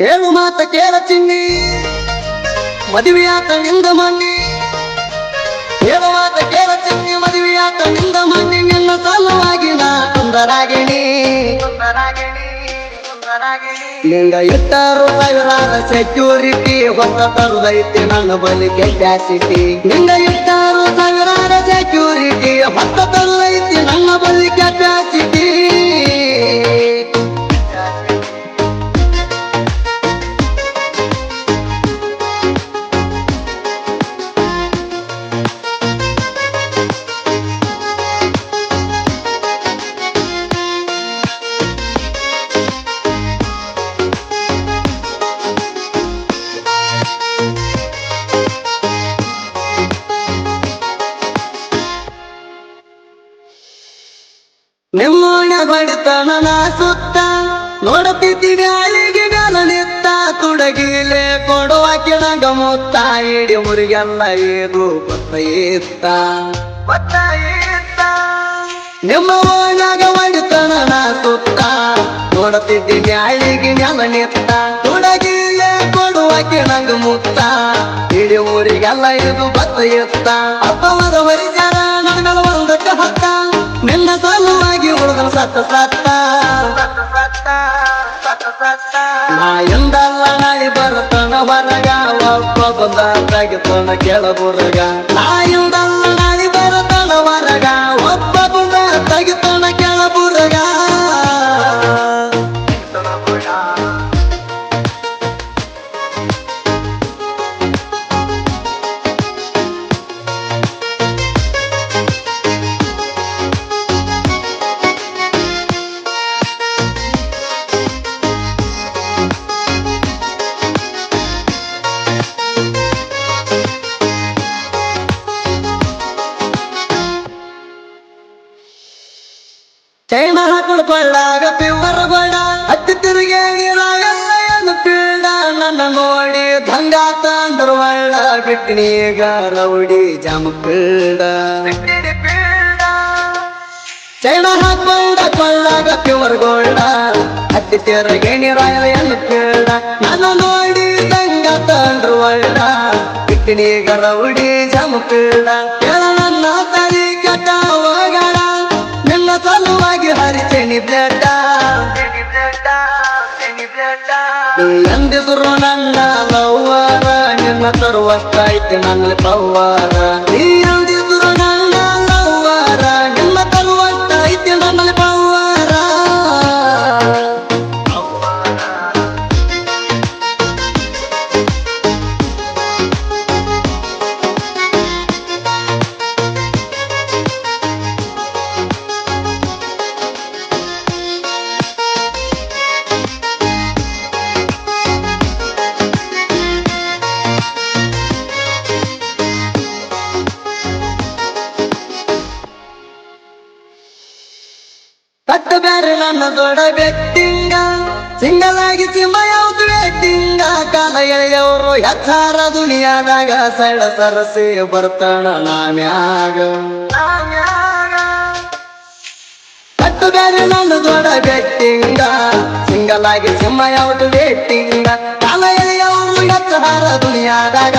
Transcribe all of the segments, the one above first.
ಮಾತ ಕೇಳ ಚಿನ್ನಿ. ಮದುವೆಯಾತ ನಿಂದ ಮಣ್ಣಿ ಹೇಳು ಮಾತ ಕೇಳ ಚಿನ್ನಿ, ಮದುವೆಯಾತ ನಿಂದ ಮಣ್ಣಿ ನಿನ್ನ ಸಲುವಾಗಿ ನಾ ಸುಂದರಾಗಿಣಿ ನಿಂಗ ಇಟ್ಟಾರು ಸಾವಿರಾರ ಸೆಕ್ಯೂರಿಟಿ ಹೊಸ ತರುದೈತಿ ನನ್ನ ಬಳಿ ಕೆಪಾಸಿಟಿ ನಿಂಗ ಇಟ್ಟಾರು ಸಾವಿರಾರ ಸೆಕ್ಯೂರಿಟಿ ಹೊಸ ತರುದೈತಿ ನನ್ನ ಬಳಿ ಕೆಪಾಸಿಟಿ ನಿಮ್ಮೋಣ ಬಡಿತನ ನಾ ಸುತ್ತ ನೋಡುತ್ತಿದ್ದೀವಿ ಅಲ್ಲಿಗೆ ನಿತ್ತ ತುಡಗಿಲೆ ಕೊಡುವ ಕೆಳಗ ಮುತ್ತ ಇಡಿ ಮುರಿಗೆಲ್ಲ ಏದು ಗೊತ್ತ ಇತ್ತ ಗೊತ್ತ ನಿಮ್ಮ ಓಣಾಗ ಬಡಿತನ ನಾ ಸುತ್ತ ನೋಡುತ್ತಿದ್ದೀವಿ ನೆಲ ನಿತ್ತ ತುಡಗಿಲೆ ಕೊಡುವ ಕೆಳಗ ಮುತ್ತ ಇಡಿ ಊರಿಗೆಲ್ಲ ಇದು ಗೊತ್ತ ಇತ್ತ ಹತ್ತ ನಿನ್ನ ಸಲುವಾಗಿ ಹುಡುಗನ ಸತ್ತ ಸತ್ತ. ನಾ ಎಂದಲ್ಲ ನಾಯಿ ಬರತನ ಹೊರಗ ಒಬ್ಬ ಬಂದ ತೆಗೆತನ ಕೆಳಬುರಗ. ನಾ ಎಂದಲ್ಲ ಚೈನ ಹಾಕೊಂಡ್ಕೊಳ್ಳಾಗ ಪಿವರ್ ಗೋಡ ಹತ್ತಿ ತಿರುಗಿ ಏನು ಪೀಡ. ನನ್ನ ನೋಡಿ ದಂಗ ತಂದ್ರ ಒಳ್ಳ ಬಿಟ್ಟಿನೀಗ ರೌಡಿ ಜಮ ಪೀಡ. ಚೈನ ಹಾಕೊಂಡ ಕೊಳ್ಳಾಗ ಪಿವರ್ ಗೋಲ್ಡ ಹತ್ತಿ ತಿರುಗಿ ಎಲ್ಲ ಪೀಡ. ನನ್ನ ನೋಡಿ ದಂಗ ತಂದ್ರ ಒಳ್ಳ ಬಿಟ್ಟಿನೀಗ ರೌಡಿ ಜಮ ಪೀಡ. ನನ್ನ ತಲೆ ಕೆಟ್ಟ ಎಂದಿದ್ರು ನನ್ನ ಲವ್ವಾರ ನಿನ್ನ ತರುವಷ್ಟೈತಿ ನನ್ನ ಪವ್ವಾರ ನೀ ಎಂದಿದ್ರು ಬೇರೆ ನನ್ನ ದೊಡ್ಡ ಬೆಟ್ಟಿಂಗ ಸಿಂಗಲ್ ಆಗಿ ಸಿಂಹ ಯಾವ್ದು ಬೆಟ್ಟಿಂಗ ಕಾಲ ಎಳೆಯವರು ಯಥಾರ ದುನಿಯಾದಾಗ ಸೈಡ ಸರಸಿ ಬರ್ತಾಳ ನಾಮ್ಯಾಗ. ಕಟ್ಟು ಬೇರೆ ನನ್ನ ದೊಡ ಬೆಟ್ಟಿಂಗ ಸಿಂಗಲ್ ಆಗಿ ಸಿಂಹ ಯಾವ್ದು ಬೆಟ್ಟಿಂಗ ಕಾಲ ಎಳೆಯವರು ಯಥಾರ ದುನಿಯಾದಾಗ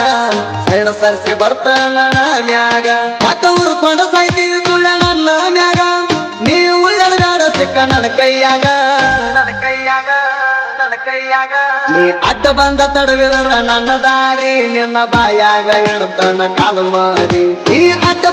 ಸೈಡ ಸರಸಿ ಬರ್ತಾಳ ನಾಮ್ಯಾಗ. ಮತ್ತವರು ಕೊಂಡ ಸಾಯ್ತಿ ಕೈಯಾಗ, ನನ್ನ ಕೈಯಾಗ ನನ್ನ ಕೈಯಾಗ. ನೀ ಅಡ್ಡ ಬಂದ ತಡವಿದ್ರ ನನ್ನ ದಾರಿ ನಿನ್ನ ಬಾಯಾಗ ಇಡ್ತಾನ ಕಾಲು ಮಾರಿ. ನೀ ಅಡ್ಡ